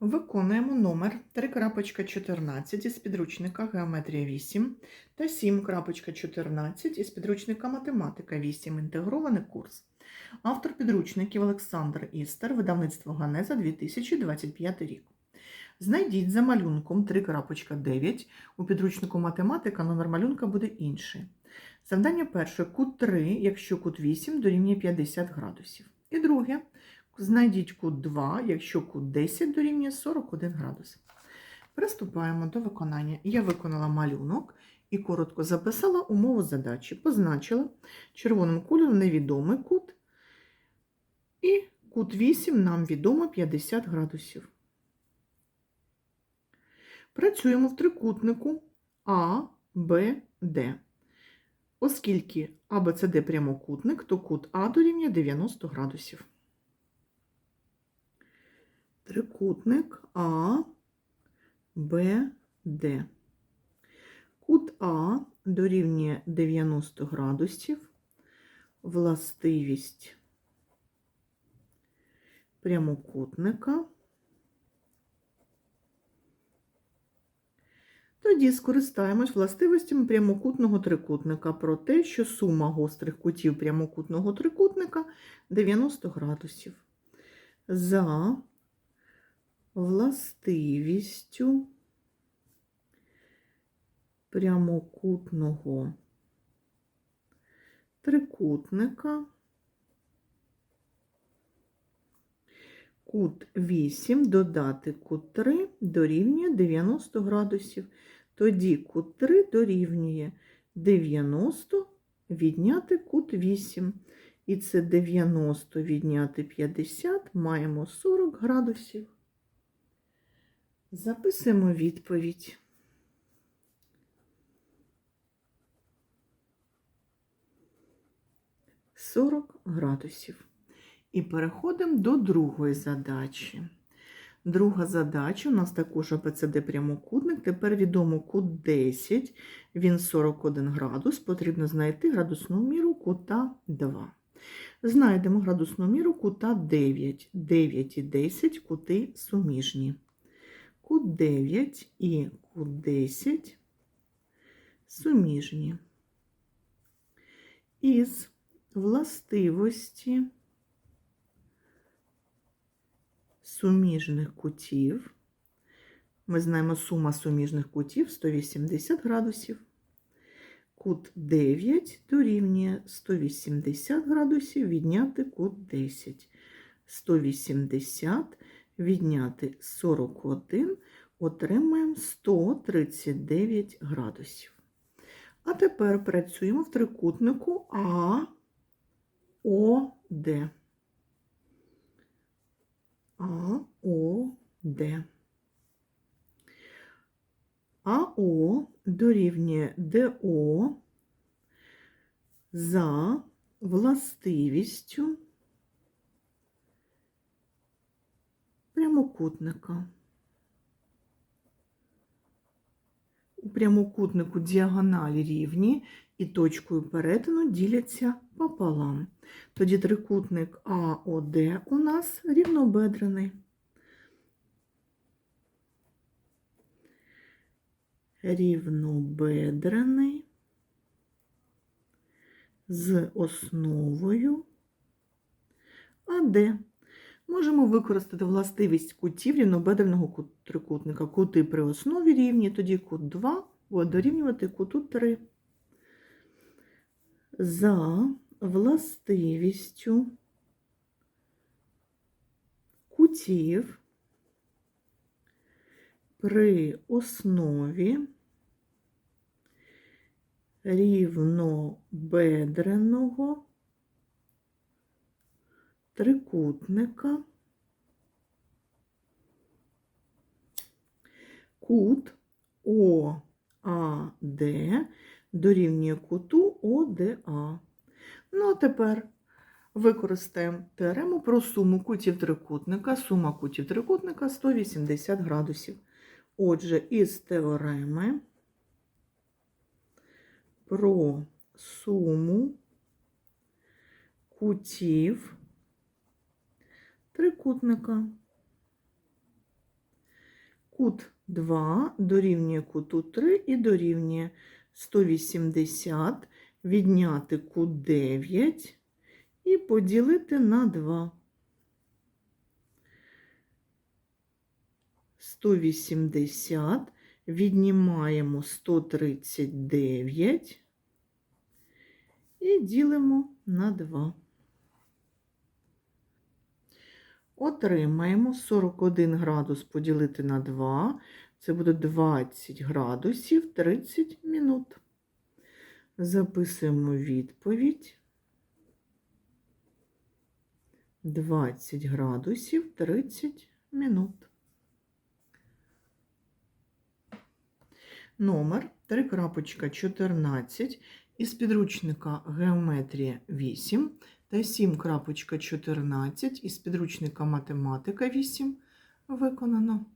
Виконуємо номер 3.14 із підручника Геометрія 8 та 7.14 із підручника Математика 8. Інтегрований курс. Автор підручників Олександр Істер, видавництво Ганеза 2025 рік. Знайдіть за малюнком 3.9. У підручнику математика номер малюнка буде інший. Завдання перше кут 3, якщо кут 8 дорівнює 50 градусів. І друге Знайдіть кут 2, якщо кут 10 дорівнює 41 градус. Приступаємо до виконання. Я виконала малюнок і коротко записала умову задачі. Позначила червоним кольором невідомий кут. І кут 8 нам відомо 50 градусів. Працюємо в трикутнику А, Б, Д. Оскільки А, Б, С, Д прямокутник, то кут А дорівнює 90 градусів. Трикутник А, Б, Д. Кут А дорівнює 90 градусів. Властивість прямокутника. Тоді скористаємось властивостями прямокутного трикутника про те, що сума гострих кутів прямокутного трикутника 90 градусів. За властивістю прямокутного трикутника кут 8 додати кут 3 дорівнює 90 градусів. Тоді кут 3 дорівнює 90 відняти кут 8. І це 90 відняти 50 маємо 40 градусів. Записуємо відповідь. Сорок градусів. І переходимо до другої задачі. Друга задача у нас також АБЦД прямокутник. Тепер відомо кут 10, він 41 градус. Потрібно знайти градусну міру кута 2. Знайдемо градусну міру кута 9. 9 і 10 кути суміжні. Кут 9 і кут 10 суміжні. Із властивості суміжних кутів. Ми знаємо сума суміжних кутів 180 градусів. Кут 9 дорівнює 180 градусів відняти кут 10. 180 відняти 41 отримаємо 139 градусів. А тепер працюємо в трикутнику А, О, Д. А, АО дорівнює ДО за властивістю прямокутника. У прямокутнику діагоналі рівні і точкою перетину діляться пополам. Тоді трикутник АОД у нас рівнобедрений. Рівнобедрений з основою АД. Можемо використати властивість кутів рівнобедреного трикутника. Кути при основі рівні, тоді кут 2 буде дорівнювати куту 3. За властивістю кутів при основі рівнобедреного трикутника кут ОАД дорівнює куту ОДА. Ну, а тепер використаємо теорему про суму кутів трикутника. Сума кутів трикутника 180 градусів. Отже, із теореми про суму кутів трикутника Кут 2 дорівнює куту 3 і дорівнює 180 відняти кут 9 і поділити на 2. 180 віднімаємо 139 і ділимо на 2. Отримаємо 41 градус поділити на 2. Це буде 20 градусів 30 минут. Записуємо відповідь. 20 градусів 30 минут. Номер 3.14 із підручника Геометрія 8 та 7.14 із підручника Математика 8 виконано.